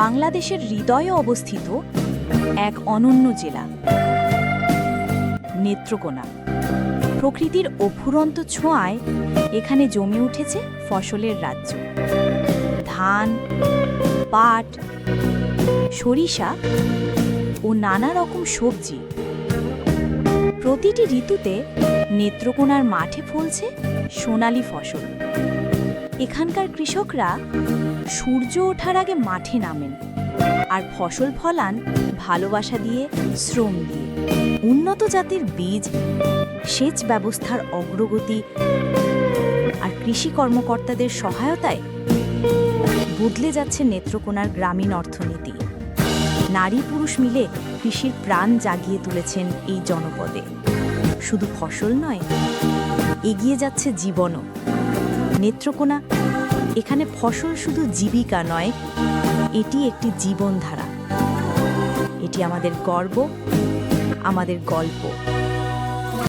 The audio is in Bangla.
বাংলাদেশের হৃদয়ে অবস্থিত এক অনন্য জেলা, নেত্রকোনা। প্রকৃতির অফুরন্ত ছোঁয়ায় এখানে জমে উঠেছে ফসলের রাজ্য। ধান, পাট, সরিষা ও নানা রকম সবজি। প্রতিটি ঋতুতে নেত্রকোনার মাঠে ফলছে সোনালী ফসল। এখানকার কৃষকরা সূর্য ওঠার আগে মাঠে নামেন আর ফসল ফলান ভালোবাসা দিয়ে, শ্রম দিয়ে। উন্নত জাতের বীজ, সেচ ব্যবস্থার অগ্রগতি আর কৃষি কর্মকর্তাদের সহায়তায় বদলে যাচ্ছে নেত্রকোনার গ্রামীণ অর্থনীতি। নারী পুরুষ মিলে কৃষির প্রাণ জাগিয়ে তুলেছেন এই জনপদে। শুধু ফসল নয়, এগিয়ে যাচ্ছে জীবনও। নেত্রকোনা এখানে ফসল শুধু জীবিকা নয় এটি একটি জীবনধারা। এটি আমাদের গর্ব আমাদের গল্প।